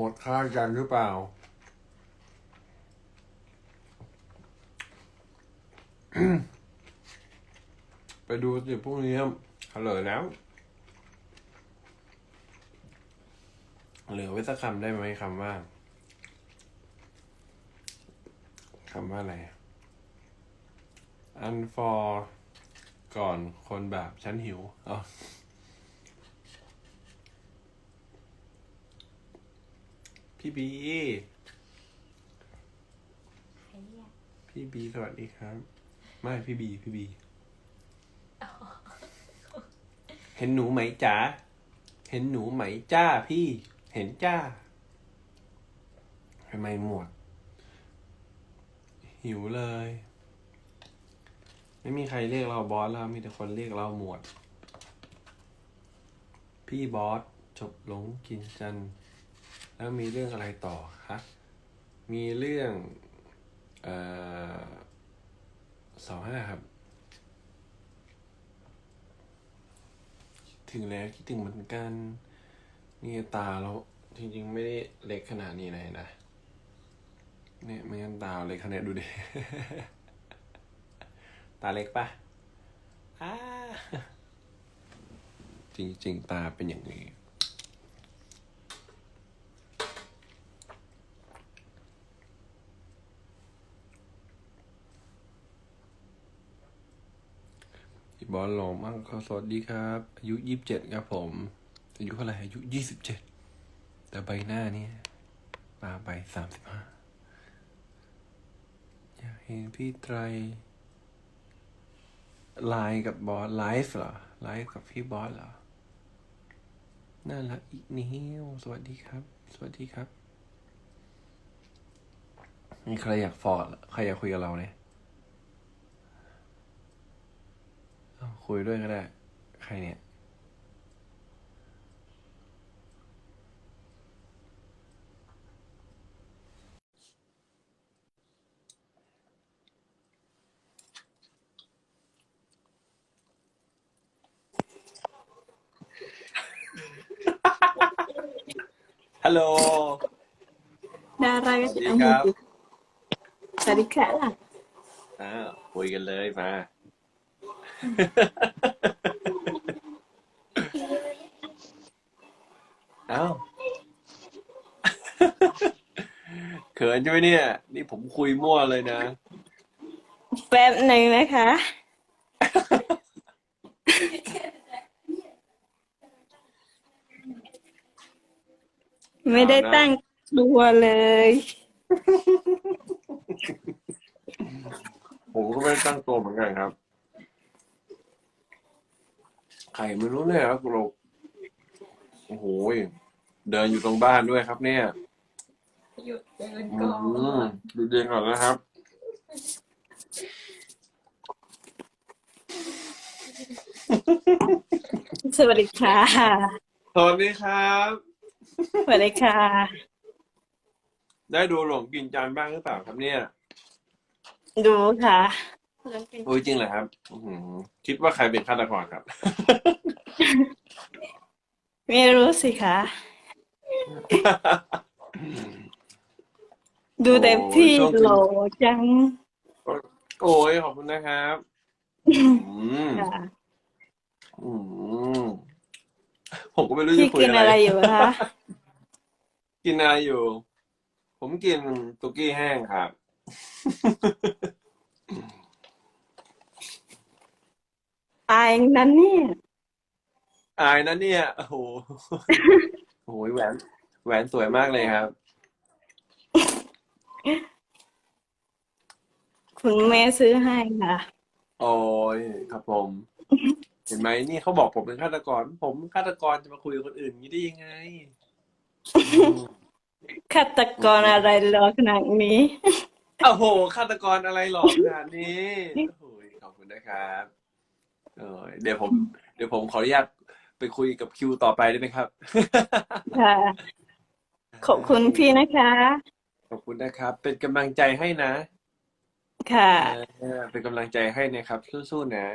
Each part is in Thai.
หมดค่ากันหรือเปล่า ไปดูสิพวกนี้เฉลยแล้ว เหลือไว้สักคำได้ไหมคำว่าคำว่าอะไร อันฟอร์ก่อนคนแบบฉันหิวอ๋อ พี่บี ใครเรียกพี่บีสวัสดีครับ ไม่พี่บีพี่บีเห็นหนูไหมจ๋า เห็นหนูไหมจ้าพี่ เห็นจ้า ทำไมหมวด หิวเลย ไม่มีใครเรียกเราบอสแล้ว มีแต่คนเรียกเราหมวด พี่บอสจบหลงกินจันทร์ แล้วมีเรื่องอะไรต่อฮะมีเรื่องเอ่อสองห้าครับ ถึงแล้วคิดถึงเหมือนกัน นี่ตาเราจริงๆ ไม่ได้เล็กขนาดนี้เลยนะ เนี่ยไม่งั้นตาเล็กขนาดดูดิ ตาเล็กปะจริงๆ ตาเป็นอย่างนี้ บอลหลงมั่งขอสวัสดีครับ อายุยี่สิบเจ็ดครับผมอายุเท่าไหร่อายุยี่สิบเจ็ดแต่ใบหน้าเนี่ยมาใบสามสิบห้าอยากเห็นพี่ไตรไลน์กับบอสไลฟ์เหรอไลฟ์กับพี่บอสเหรอน่ารักอีกนิวสวัสดีครับ สวัสดีครับ มีใครอยากฟอร์ดใครอยากคุยกับเราเนี่ย เอา คุยด้วยก็ได้ ใครเนี่ย ฮัลโหล ดาราก็สวัสจะดีเอาคหรัมบดสวัสดีค่ะล่ะ อ้าวคุยกันเลยมา เอ้าเขินใช่ไหมเนี่ย นี่ผมคุยมั่วเลยนะ แป๊บหนึ่งนะคะ ไม่ได้ตั้งตัวเลย ผมก็ไม่ได้ตั้งตัวเหมือนกันครับใครไม่รู้เนี่ยครับเราโอ้โหยเดินอยู่ตรงบ้านด้วยครับเนี่ยหยุดเดินอืก่อมนดูเดงก่อนนะครับ สวัสดีค่ะ สวัสดีครับ สวัสดีค่ะ ได้ดูหลงกินจานบ้างหรือเปล่าครับเนี่ย ดูค่ะ โอ้ยจริงเหรอครับอื้อหือคิดว่าใครเป็นฆาตกรครับ ไม่รู้สิคะ ดูแต่พี่โหลจังโอ้ยขอบคุณนะครับอืมค่ะอืมผมก็ไม่รู้พี่จะคุยกินอะอะไรไร อยู่คะ กินอะไรอยู่ ผมกินตุกี้แห้งครับ อายนั้นเนี่ยอายนะเนี่ย โอ้โห โอ้โหแหวน แหวนสวยมากเลยครับ คุณแม่ซื้อให้ค่ะ โอ้ยครับผม เห็นไหมนี่เขาบอกผมเป็นฆาตกร ผมฆาตกรจะมาคุยกับคนอื่นอย่างนี้ได้ยังไงอืมฆาตกรอะไรหรอขนาดนี้ โอ้โหฆาตกรอะไรหรอกขนาดนี้ โอ้ยขอบคุณนะครับ เออเดี๋ยวผมเดี๋ยวผมขออนุญาตไปคุยกับคิวต่อไปได้ไหมครับ ค่ะ ขอบคุณพี่นะคะ ขอบคุณนะครับ เป็นกำลังใจให้นะค่ะเออเป็นกำลังใจให้นะครับสู้ๆนะ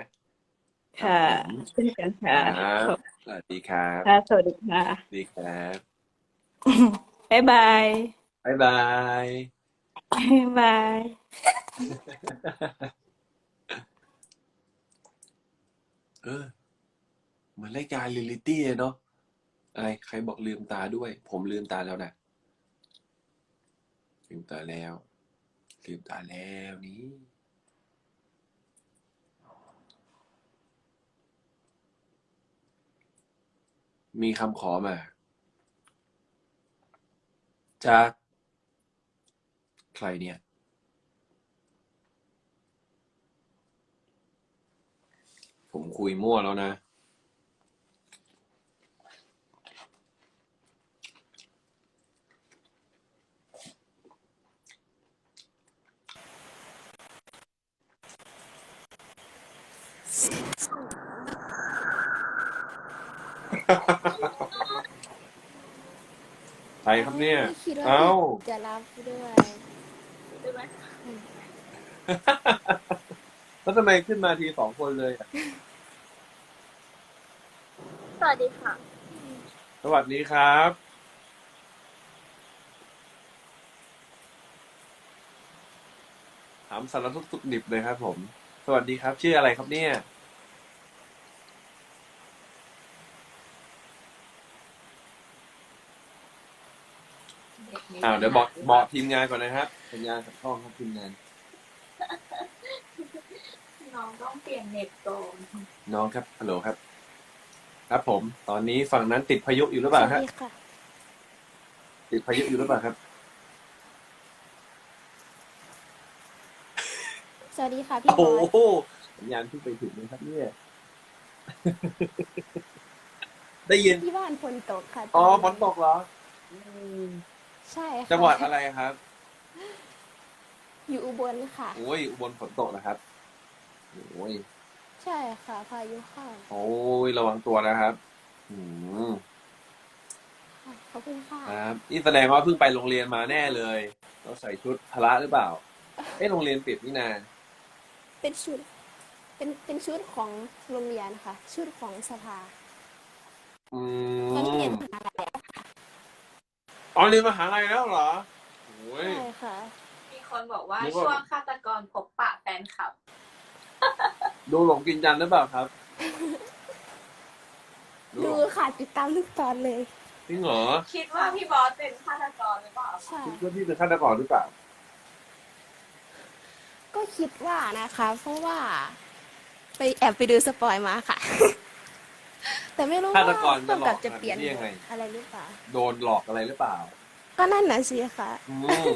ค่ะเช่นกันค่ะครับสวัสดีครับค่ะสวัสดีค่ะ สวัสดีครับไปบ๊ายบายบ๊ายบายบ๊ายบาย เออเหมือนรายการเรียลิตี้เลยเนาะอะไรใครบอกลืมตาด้วย ผมลืมตาแล้วนะลืมตาแล้ว ลืมตาแล้วนี่มีคำขอมา จาก ใครเนี่ย ผมคุยมั่วแล้วนะ ใครครับเนี่ย ไม่คิดว่าเอ้า จะรับด้วยได้ไหมแล้วทำไมขึ้นมาทีสองคนเลยอะส วัสดีค่ะ สวัสดีครับ ถามสารทุกข์สุขดิบเลยครับผม สวัสดีครับ ชื่ออะไรครับเนี่ย อ้าวเดี๋ยวบอกบอกทีมงานก่อนนะครับสัญญาณขัดข้องครับทีมงาน น้องต้องเปลี่ยนเน็ตก่อนน้องครับฮัลโหลครับ ครับ ผม ตอนนี้ฝั่งนั้นติดพายุอยู่หรือสเปล่าวัสฮะดีค่ะ ติดพายุอยู่หรือเปล่าครับ สวัสดีค่ะพี่โอ้บอยโหสัญญาณเพิ่งไปถึงนะครับเนี่ย ได้ยิน ที่บ้านฝนตกค่ะอ๋อตฝนตกเหรออืมใช่ค่ะจังหวัดอะไรครับ อยู่อุบลค่ะ โอ้ยอุบลฝนตกนะครับโอ้ย ใช่ค่ะ พายุเข้าโอ้ยระวังตัวนะครับอืมค่ะขอบคุณค่ะครับนี่แสดงว่าเพิ่งไปโรงเรียนมาแน่เลยเราใส่ชุดพละหรือเปล่า เอ้โรงเรียนปิดนี่นาเป็นชุด เป็นเป็นชุดของโรงเรียนค่ะ ชุดของสภาอืตอนนี้เรียมนมหาลัยอ๋อเรียนมหาลัยแล้วเหรอโอ้ย ใช่ค่ะ มีคนบอกว่านึกว่า ช่วงฆาตกรพบปะแฟนคลับ ดูหลงกินจันทร์หรือเปล่าครับดูหดูลงค่ะติดตามทุกตอนเลย จริงเหรอคิดว่าพี่บอสเป็นฆาตกรหรือเปล่าใช่ คิดว่าพี่เป็นฆาตกรหรือเปล่า ก็คิดว่านะคะ เพราะว่า ไปแอบไปดูสปอยมาค่ะ แต่ไม่รู้ว่าฆาตกรจะต้องหลกัอบกจะเปลี่ยนได้ยังไง อะไรหรือเปล่า โดนหลอกอะไรหรือเปล่าก็นั่นน่ะสิค่ะ อืม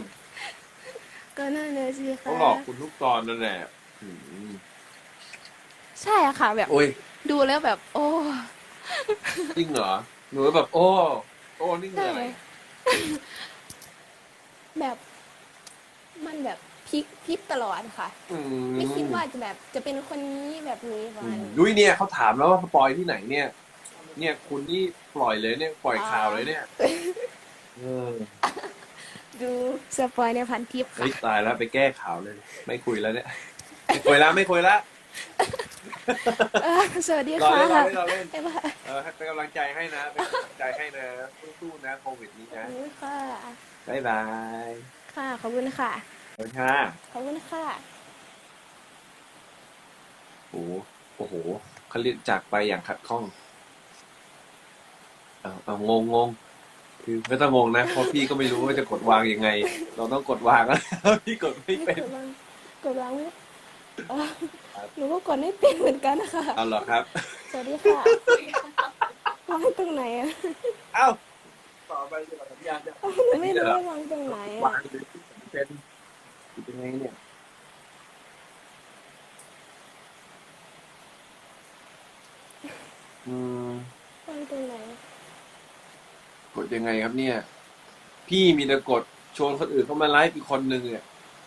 ก็นั่นน่ะสิค่ะเขาหลอกคุณทุกตอนนั่นแหละอืม ใช่ค่ะ แบบโอ้ยดูแล้วแบบ โอ้ จริงเหรอ หนูแบบ โอ้ โอ้นี่คืออะไรแบบ มันแบบพลิกพลิกตลอดค่ะอืมไม่คิดว่าจะแบบจะเป็นคนนี้แบบนี้ประมาณนี้ดุยเนี่ยเขาถามแล้วว่าสปอยที่ไหนเนี่ย เนี่ยคุณนี่ปล่อยเลยเนี่ย ปล่อยข่าวเลยเนี่ยเออดูสปอยในพันทิปเฮ้ค่ะยตายแล้วไปแก้ข่าวเลย ไม่คุยแล้วเนี่ย ไม่คุยแล้วไม่คุยแล้ว เออสวัสดีรอค่ะเล่นรอเล่นรอเล่นบ๊ายบายเออให้เป็นกำลังใจให้นะเป็นกำลังใจให้นะสู้ๆนะโควิดนี้ขอบนะคุณค่ะ บ๊ายบายค่ะ ขอบคุณค่ะ ขอบคุณค่ะขอบคุณค่ะ โอ้โหโอ้โหเขาเรียกจากไปอย่างขัดข้องเอาเอางงงงคือไม่ต้องงงนะเพราะพี่ก็ไม่รู้ว่าจะกดวางยังไง เราต้องกดวางแล้วพี่กดไม่นี่เป็น กดวางกดวางไม่เออ หนูก็กดไม่เป็นเหมือนกันนะคะเอาเหรอครับ สวัสดีค่ะวางตรงไหนอะเอ้าต่อไปจะสัญญาณจะหนูไม่รู้ว่าวางตรงไหนวาอะงหรือเป็นเป็นยังไงเนี่ยอืมวางตรงไหนกดยังไงครับเนี่ย พี่มีแต่กดชวนคนอื่นเข้ามาไลฟ์อีกคนนึงเนี่ย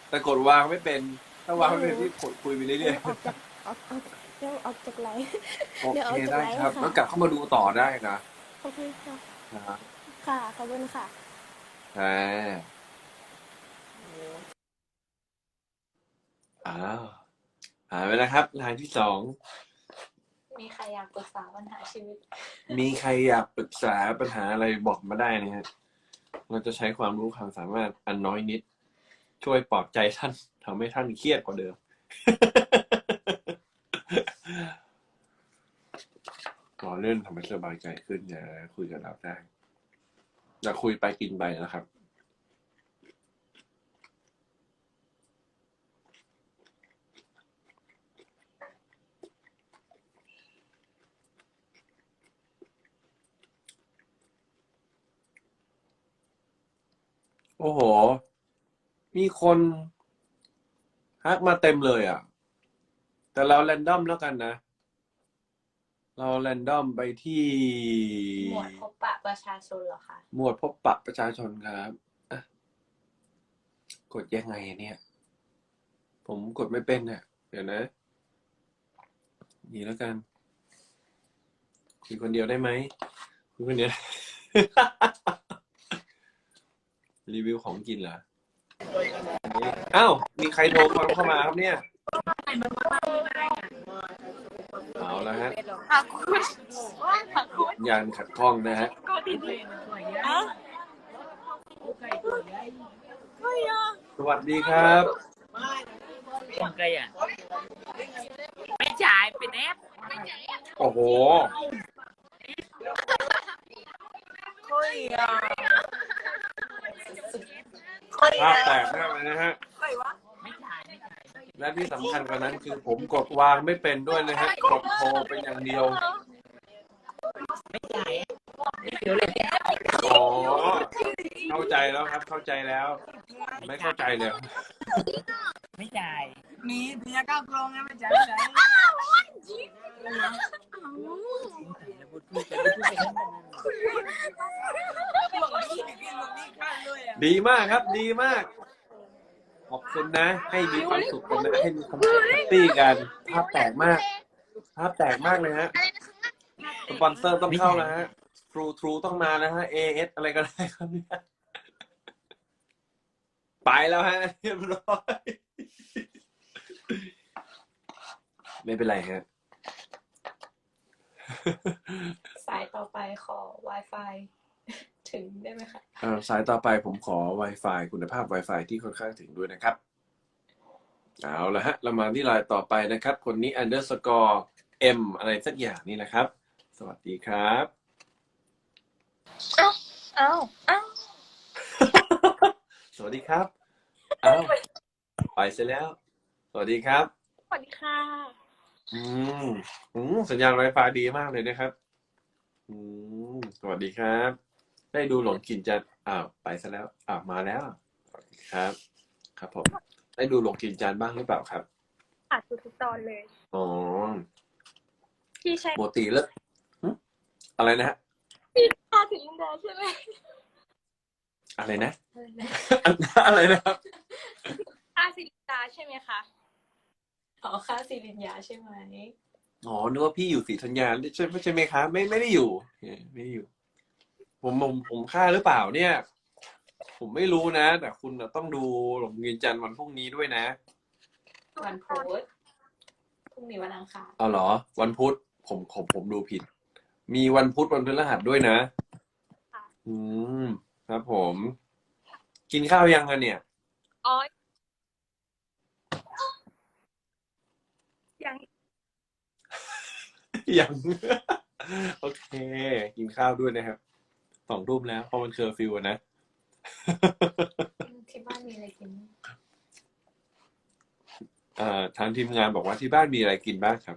แต่กดวางไม่เป็น ถ้าวางไม่เป็นพี่กดคุยไปเรื่อยเดี๋ยวออกจากออกออกเดี๋ยวออกจากไลน์ ๆโอเดี๋ยวเคเอาจากได้ไลฟ์ครับ ค่ะ แล้วกลับเข้ามาดูต่อได้นะขอบคุณค่ะนะครับค่ะขอบคุณค่ะ อ่าอ้าวอ่านไปแล้วครับรายที่สอง มีใครอยากปรึกษาปัญหาชีวิต มีใครอยากปรึกษาปัญหาอะไรบอกมาได้นะฮะเราจะใช้ความรู้ความสามารถอันน้อยนิด ช่วยปลอบใจท่านทำให้ท่านเครียดกว่าเดิมรอเล่นทำให้สบายใจขึ้นอย่าคุยกับเราได้อย่าคุยไปกินไปนะครับโอ้โห มีคนฮักมาเต็มเลยอะ แต่เราแรนดอมแล้วกันนะ เราแรนดอมไปที่หมวดพบปะประชาชนเหรอคะ หมวดพบปะประชาชนครับอะกดยังไงอะเนี่ย ผมกดไม่เป็นเนี่ยเดี๋ยวนะ นี่แล้วกันคุยคนเดียวได้ไหมคุยคนเดียว รีวิวของกินเหรอ อ้าว มีใครโทรเข้ามาครับเนี่ยเอาแล้วฮะค่ะคุณค่ะคุณยานขัดข้องนะฮะก็ดีดีสวัสดีครับ con cây à mấy chạy bên ép โอ้โห ภาพแตกมากเลยนะฮะ mấy chạy mấy chạy และที่สำคัญกว่านั้นคือผมกดวางไม่เป็นด้วยนะฮะ กดโทรเป็นอย่างเดียว mấy chạy mấy kiểu lên ép อ๋อ เข้าใจแล้วครับ เข้าใจแล้ว ไม่เข้าใจเลย mấy chạy มีเพียก้าวกลงไงไม่ใช่ไม่ใช่ là một cái cái cái cái พวกนี้กินพวกนี้ข้าง ด้วยอะดีมากครับ ดีมาก ขอบคุณนะ ให้มีความสุขกันนะให้มีความสุขแฮปปี้กันภาพแตกมากภาพแตกมากเลยฮะสปอนเซอร์ต้องเข้าแล้วฮะทรูทรูต้องมานะฮะ AS อะไรก็ได้ครับเนี่ยไปแล้วฮะเรียบร้อยไม่เป็นไรฮะ สายต่อไปขอ Wi-Fi ถึงได้ไหมคะเอ่อสายต่อไปผมขอ Wi-Fi คุณภาพ Wi-Fi ที่ค่อนข้างถึงด้วยนะครับ เอาละฮะ เรามาที่รายต่อไปนะครับ คนนี้ underscore m อะไรสักอย่างนี่นะครับ สวัสดีครับอ้าวอ้าวสวัสดีครับอ้าวไปเสร็จแล้ว สวัสดีครับ สวัสดีค่ะ อืมอืมสัญญาณ Wi-Fi ดีมากเลยนะครับ อืมสวัสดีครับ ได้ดูหลงกินจันอ้าวไปซะแล้วอ้าวมาแล้วสวัสดีครับ ครับผม ได้ดูหลงกินจานบ้างหรือเปล่าครับอ่านทุกตอนเลยอ๋อพี่ใช้ปกติแล้วหึอะไรนะฮะค่าถึงลินดาใช่ไหมอะไรนะอะไรนะ อะไรนะครับค่าสิลินดาใช่ไหมคะอ๋อค่าสิรินยาใช่ไหมอ๋อนึกว่าพี่อยู่ศรีธัญญาใช่ใช่ไหมครับไม่ไม่ได้อยู่เออไม่ได้อยู่ ผมผมผมค่าหรือเปล่าเนี่ย ผมไม่รู้นะ แต่คุณน่ะต้องดูหลงกินจันทร์วันพรุ่งนี้ด้วยนะ วันพุธพรุ่งนี้วันอังคารเอาเหรอ วันพุธผมผมผมดูผิด มีวันพุธวันพฤหัสด้วยนะ อืม ครับผม กินข้าวยังอะเนี่ย อ๋อยังยัง โอเค กินข้าวด้วยนะครับ สองทุ่มแล้วเพราะมันเคอร์ฟิวอะนะที่บ้านมีอะไรกินเอ่อทางทีมงานบอกว่าที่บ้านมีอะไรกินบ้างครับ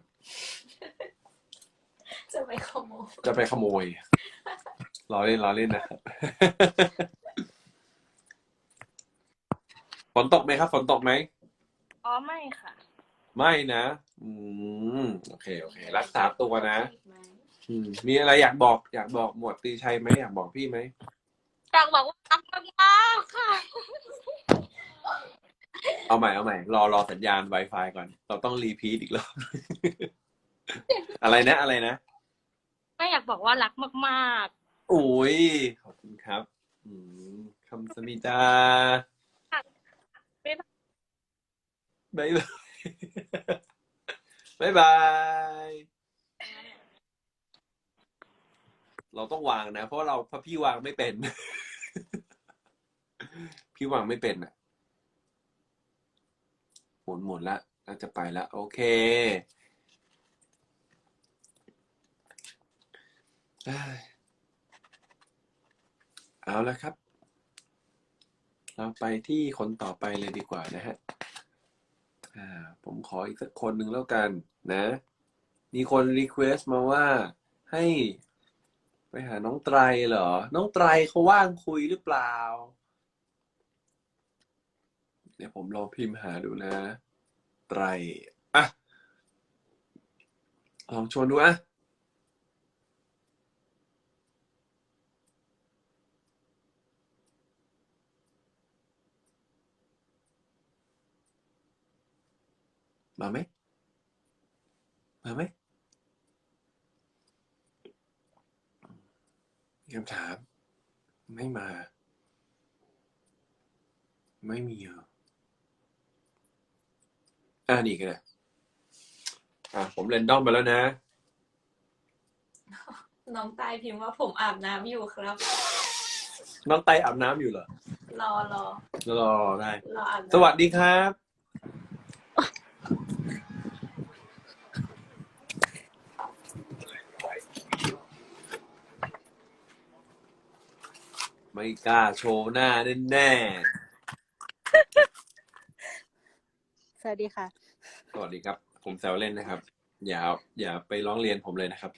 จะไปขโมยจะไปขโมยล้อเล่นล้อเล่นนะครับฝนตกไหมครับฝนตกไหมอ๋อไม่ค่ะ ไม่นะ อืม โอเค โอเค รักษาตัวนะ อืมมีอะไรอยากบอกอยากบอกหมวดตีชัยไหมอยากบอกพี่ไหมอยากบอกว่ารักมากๆค่ะ เอาใหม่เอาใหม่รอรอสัญญาณ Wi-Fi ก่อน เราต้องรีพีทอีกรอบ อะไรนะอะไรนะไม่อยากบอกว่ารักมากโอ้ยขอบคุณครับ อืมคำสมิจาบ๊ายบาย บายบายบายบาย เราต้องวางนะ เพราะเราพระพี่วางไม่เป็น พี่วางไม่เป็นอะ หมุนหมุนละน่าจะไปละโอเคเอาละครับ เราไปที่คนต่อไปเลยดีกว่านะฮะอ่าผมขออีกสักคนหนึ่งแล้วกันนะ มีคนรีเควสต์มาว่าให้ ไปหาน้องไตรเหรอ น้องไตรเขาว่างคุยหรือเปล่า เดี๋ยวผมลองพิมพ์หาดูนะ ไตรอะลองชวนดูอะมาไหมมาไหม คำถาม ไม่มา ไม่มีเหรออ่านี่ก็ได้อะผมเรนดอมไปแล้วนะ น้องตายพิมพ์ว่าผมอาบน้ำอยู่ครับ น้องไตอาบน้ำอยู่เหรอ รอรอรอได้ รออาบน้ำ สวัสดีครับ ไม่กล้าโชว์หน้าแน่สวัสดีค่ะ ๆสวัสดีครับ ผมแซวเล่นนะครับ อย่าอย่าไปร้องเรียนผมเลยนะครับ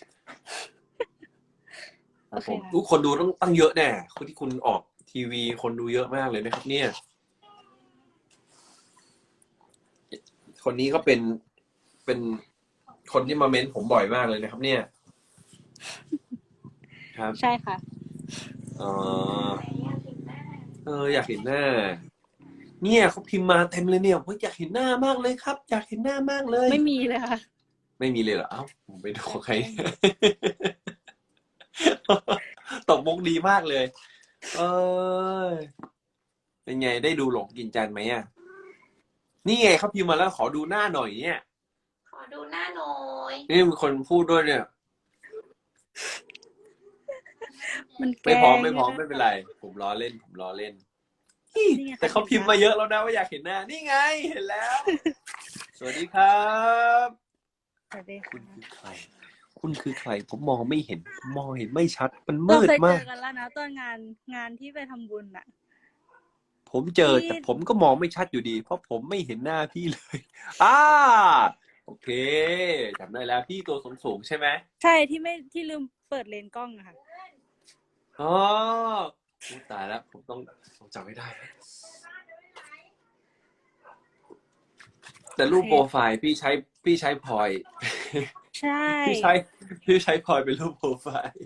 โอเคผมค่ะ ทุกคนดูต้องตั้งเยอะแน่คนที่คุณออกทีวีคนดูเยอะมากเลยนะครับ เนี่ย คนนี้ก็เป็นเป็นคนที่มาเม้นผมบ่อยมากเลยนะครับ เนี่ย ครับ ใช่ค่ะ อ๋อเอออยากเห็นหน้า เนี่ยเขาพิมพ์มาเต็มเลยเนี่ยว่าอยากเห็นหน้ามากเลยครับ อยากเห็นหน้ามากเลย ไม่มีเลยค่ะ ไม่มีเลยเหรอเอ้าผมไปดูใคร ตกมุกดีมากเลย เออเป็นไงได้ดูหลงกินจันทร์ไหมอะนี่ไงเขาพิมพ์มาแล้วขอดูหน้าหน่อยเนี่ย ขอดูหน้าหน่อย นี่มีคนพูดด้วยเนี่ย มันแกไม่พร้อมล้งไม่พร้อมนะคะไม่เป็นไร ผมล้อเล่น ผมล้อเล่น นี่ไงแต่เขาพิมพ์มาเยอะแล้วนะว่าอยากเห็นหน้า นี่ไงเห็นแล้ว สวัสดีครับ สวัสดีคุค่ะณคือใคร คุณคือใคร ผมมองไม่เห็นผมมองเห็นไม่ชัด มันเรามืดเคยเจมากอกันแล้วนะตอนงานงานที่ไปทำบุญอะ ผมเจอที่แต่ผมก็มองไม่ชัดอยู่ดี เพราะผมไม่เห็นหน้าพี่เลย อ่า โอเคจำได้แล้วพี่ตัวสูงสูงๆใช่ไหมใช่ที่ไม่ที่ลืมเปิดเลนส์กล้องอะค่ะ อ๋ออุ๊ยตายแล้ว ผมต้องต้องจำไม่ได้นะแต่รูปโปรไฟล์พี่ใช้พี่ใช้พลอย ใช่ พี่ใช้พี่ใช้พลอยเป็นรูปโปรไฟล์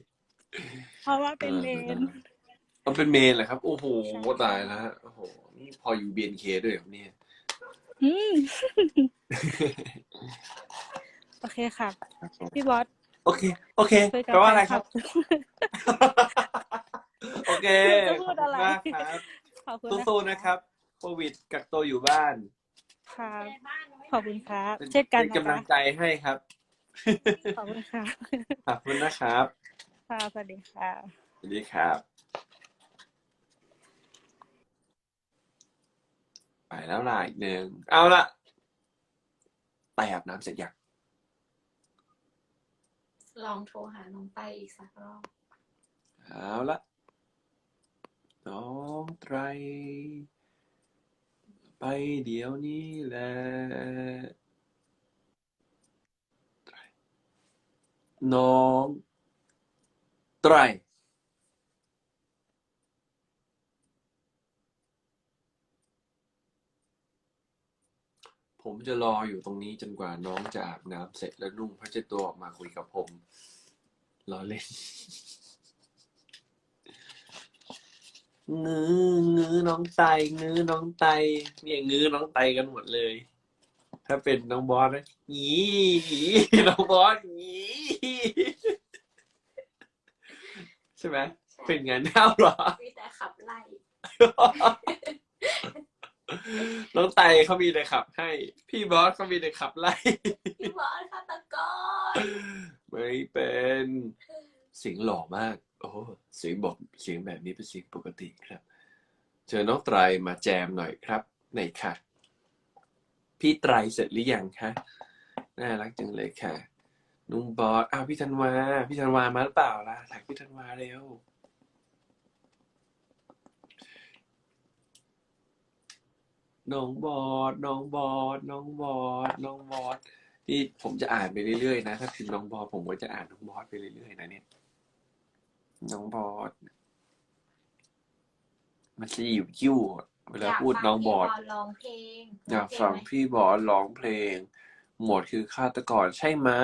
เพราะว่าเป็นเลนส์มันเป็นเมนเหรอครับ โอ้โหใช่ตายแล้วฮะโอ้โหนี่พออยู่บีนเคด้วยเหรอเนี่ย อืม โอเคค่ะ พี่บอส โอเค โอเคคุยกับแปลว่าอะไรแฟนครับ โอเคจะพูดอะไร ขบคุณมากครับขอบคุณสู้ๆนะครับ โควิดกักตัวอยู่บ้านค่ะขอบคุณครับเช่นกันเป็นนะกำลัคะงใจให้ครับ ขอบคุณค่ะขอบคุณนะครับ ค่ะสวัสดีค่ะ สวัสดีครับ ไปแล้วล่ะอีกหนึ่ง เอาละไปอาบน้ำเสร็จยัง ลองโทรหาน้องไปอีกสักรอบ เอาละน้องไตร ไปเดี๋ยวนี้แหละน้องไตร ผมจะรออยู่ตรงนี้จนกว่าน้องจะอาบน้ำเสร็จแล้วนุ่งผ้าเช็ดตัวออกมาคุยกับผมรอเล่นงื้องื้อน้องไตงื้อน้องไตเนี่ยงื้อน้องไตกันหมดเลย ถ้าเป็นน้องบอสนะงี้น้องบอสงี้ใช่ไหมเป็นงานเน่าเหรอมีแต่ขับไล่ น้องไตเขามีแต่ขับ ให้ พี่บอสเขามีแต่ขับไล่ พี่บอสฆาตกรไม่เป็นเสียงหล่อมาก โอ้เสียงบอกเสียงแบบนี้เป็นเสียงปกติครับเจอน้องไตรมาแจมหน่อยครับไหนค่ะ พี่ไตรเสร็จหรือยังคะน่ารักจังเลยค่ะนุ่งบอสอ้าวพี่ธันวา พี่ธันวามาหรือเปล่าล่ะถักพี่ธันวาเร็ว น้องบอสน้องบอสน้องบอสน้องบอสนี่ผมจะอ่านไปเรื่อยๆนะถ้าพิมพ์น้องบอสผมก็จะอ่านน้องบอสไปเรื่อยๆนะเนี่ยน้องบอสมันจะอยู่ยิ้วอะเวลาพูดน้องบอสร้องเพลงอยากฟังพี่บอสร้องเพลง หมวดคือฆาตกรใช่ไหมะ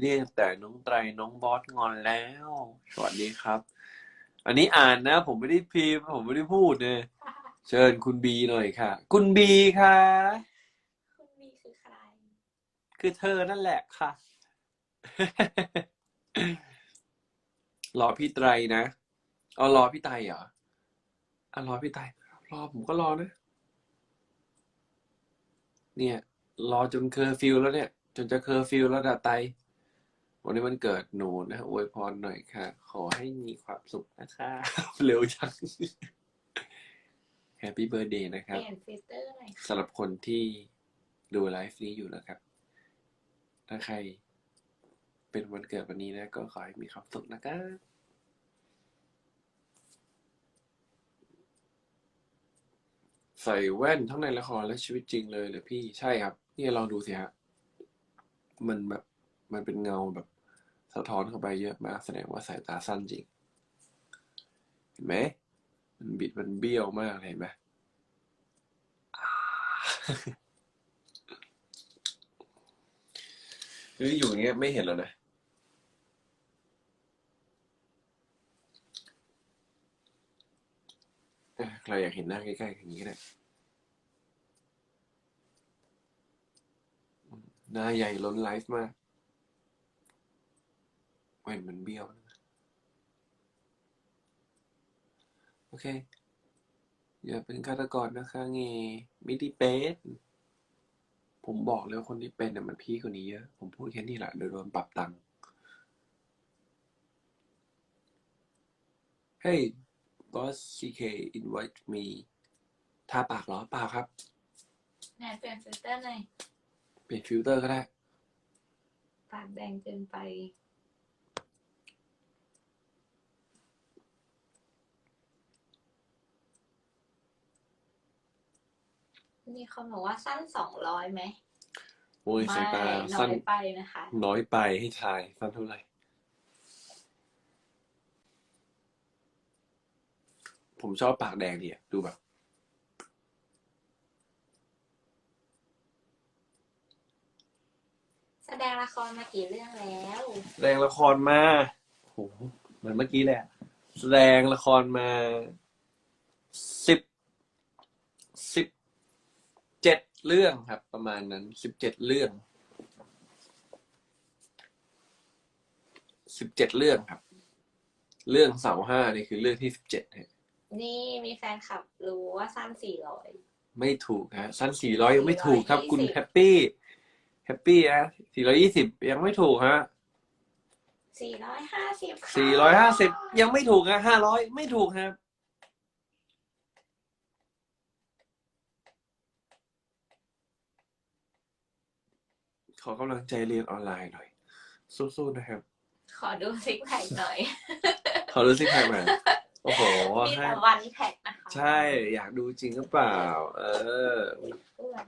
เรียกแต่น้องไตรน้องบอสงอนแล้ว สวัสดีครับ อันนี้อ่านนะ ผมไม่ได้พิมพ์ผมไม่ได้พูดเนี่ย เชิญคุณบีหน่อยค่ะ คุณบีค่ะ คุณบีคือใคร คือเธอนั่นแหละค่ะ รอพี่ไตรนะเอารอพี่ไตรเหรออะรอพี่ไตรรอผมก็รอนะ เนี่ย รอจนเคอร์ฟิวแล้วเนี่ย จนจะเคอร์ฟิวแล้วดาไตรวันนี้มันเกิดหนูนะอวยพรหน่อยค่ะ ขอให้มีความสุขนะคะ เร็วจัง แฮปปี้เบ t ร์ a เดย์นะคเปรับลี่ยนฟิลเตอร์หน่อยค่ะสำหรับคนที่ดูไลฟ์นี้อยู่นะครับ ถ้าใครเป็นวันเกิดวันนี้นะ ก็ขอให้มีความสุขนะครับใส่แว่นทั้งในละครและชีวิตจริงเลยเหรอพี่ใช่ครับนี่ลองดูสิฮะมันแบบมันเป็นเงาแบบ สะท้อนเข้าไปเยอะมากแสดงว่าสายตาสั้นจริง เห็นไหม มันบิดมันเบี้ยวมากเลยเห็นไหมหรืออยู่อย่างเงี้ยไม่เห็นแล้วนะอะใครอยากเห็นหน้าใกล้ๆอย่างนี้ก็ได้อืมหน้าใหญ่ล้นไลฟ์มากเว้นมันเบี้ยวนะ โอเค อย่าเป็นฆาตกรนะคะเงไม่ได้เป็นผมบอกเลยว่าคนที่เป็นเนี่ยมันพี่กว่านี้เยอะ ผมพูดแค่นี้แหละเดี๋ยวโดนปรับตังค์ Hey boss CK invite me ทาปากเหรอเปล่าครับไหนเปลี่ยนฟิลเตอร์หน่อยเปลี่ยนฟิลเตอร์ก็ได้ ปากแดงเกินไป มีคนบอกว่าสั้นสองร้อยไหมโอ้ยสายตาไม่น้สั้อน ยไปนะคะ น้อยไปให้ทายสั้นเท่าไหร่ ผมชอบปากแดงดีอะดูแบบ แสดงละครมากี่เรื่องแล้ว แสดงละครมาโหเหมือนเมื่อกี้แหละแสดงละครมาสิบสิบ เจ็ดเรื่องครับ ประมาณนั้นสิบเจ็ดเรื่องสิบเจ็ดเรื่องครับ เรื่องเสาห้านี่คือเรื่องที่สิบเจ็ดฮะนี่มีแฟนคลับรู้ว่าสั้นสี่ร้อยไม่ถูกฮะสั้นสี่ร้อยยังไม่ถูกครับ420คุณแฮปปี้แฮปปี้อะสี่ร้อยี่สิบยังไม่ถูกฮะสี่ร้อยห้าสิบสี่ร้อยห้าสิบยังไม่ถูกฮะห้าร้อยไม่ถูกครับ ขอกำลังใจเรียนออนไลน์หน่อย สู้ๆนะครับ ขอดูซิกแพคหน่อย ขอรู้สิใครมาโอ้โหมีให้แต่วันแพคนะคะ ใช่ อยากดูจริงหรือเปล่า เออเพื่อน